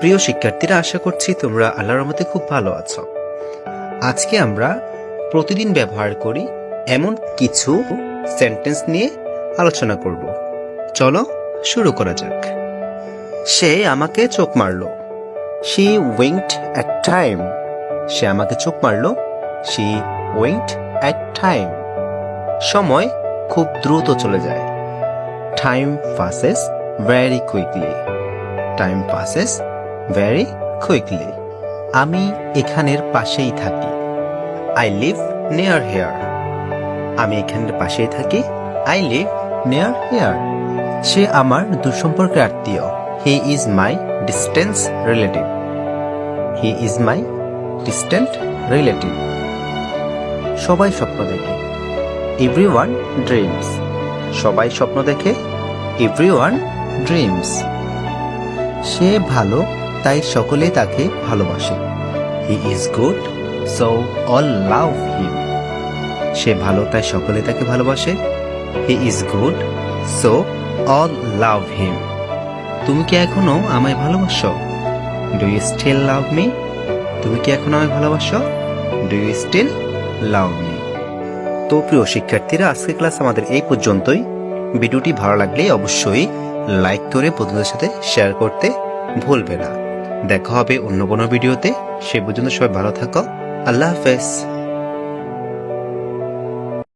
প্রিয় শিক্ষার্থীরা, আশা করছি তোমরা আল্লাহর রহমতে খুব ভালো আছো। আজকে আমরা প্রতিদিন ব্যবহার করি এমন কিছু সেন্টেন্স নিয়ে আলোচনা করব। চলো শুরু করা যাক। সে আমাকে চোখ মারলো। শি উইংড অ্যাট টাইম সে আমাকে চোখ মারলো। শি উইংড অ্যাট টাইম সময় খুব দ্রুত চলে যায়। Time passes very quickly time passes very quickly আমি এখানের পাশেই থাকি। আই লিভ নিয়ার হেয়ার আমি এখানের পাশেই থাকি। আই লিভ নিয়ার হেয়ার সে আমার দুঃসম্পর্কের আত্মীয়। He is my distance relative he is my distant relative সবাই স্বপ্ন দেখে। এভরি ওয়ান ড্রিমস সবাই স্বপ্ন দেখে। এভরি ওয়ান ড্রিমস সে ভালো তাই সকলে তাকে ভালোবাসে। He is good so all love him সে ভালো, তাই সকলে তাকে ভালোবাসে। He is good so all love him তুমি কি এখনও আমায় ভালোবাসো? Do you still love me তুমি কি এখনও আমায় ভালোবাসো? Do you still love me তো প্রিয় শিক্ষার্থীরা, আজকের ক্লাস আমাদের এই পর্যন্তই। ভিডিওটি ভালো লাগলে অবশ্যই লাইক করে বন্ধুদের সাথে শেয়ার করতে ভুলবে না। দেখা হবে অন্য কোনো ভিডিওতে। সে পর্যন্ত সবাই ভালো থাকো। আল্লাহ হাফেজ।